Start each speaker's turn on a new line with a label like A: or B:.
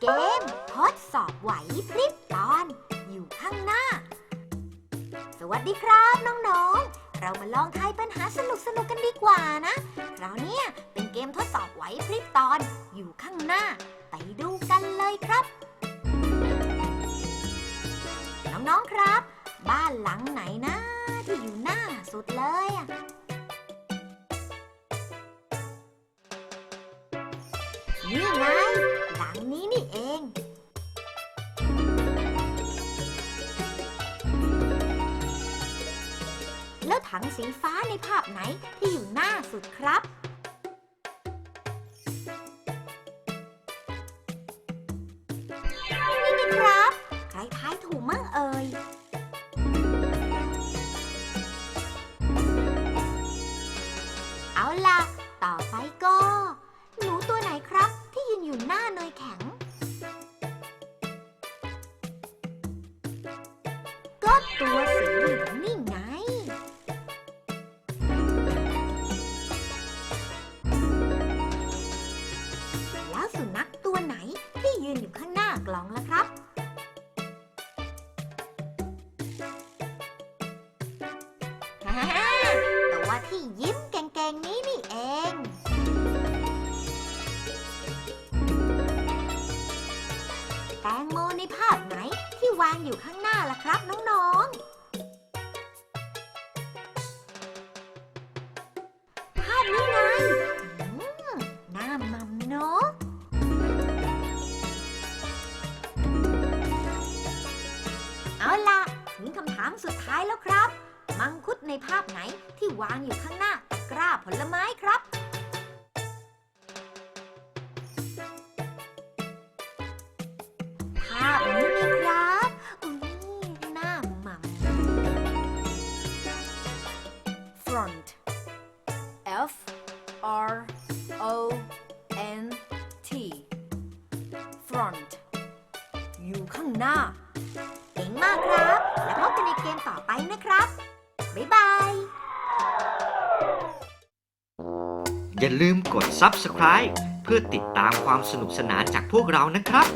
A: เกมทดสอบไหวพริบตอนอยู่ข้างหน้า สวัสดีครับน้องๆ เรามาลองทายปัญหาสนุกๆกันดีกว่านะคราวเนี้ยเป็นเกมทดสอบไหวพริบตอนอยู่ข้างหน้า ไปดูกันเลยครับ น้องๆครับ บ้านหลังไหนนะที่อยู่หน้าสุดเลยอะนี่ไง ถังสีฟ้าในภาพไหนที่อยู่หน้าสุดครับ นี่นี่ครับ ใครทายถูกมั่งเอ่ย เอาล่ะ ต่อไปก็ หนูตัวไหนครับที่ยืนอยู่หน้าเนยแข็ง ก็ตัวสีากล่องแล้วครับฮ่าตัวที่ยิ้มเก่งๆนี้นี่เอง แตงโมในภาพไหนที่วางอยู่ข้างหน้าล่ะครับน้องๆ เอาล่ะ ถึงคำถามสุดท้ายแล้วครับ มังคุดในภาพไหนที่วางอยู่ข้างหน้ากร้าผลไม้ครับ ภาพนี้เลยครับอุ้ยหน้าหม่ำ
B: front F R O N T front อยู่ข้างหน้า
A: มากครับ แล้วพบกันในเกมต่อไปนะครับ บ๊ายบาย
C: อย่าลืมกด subscribe เพื่อติดตามความสนุกสนานจากพวกเรานะครับ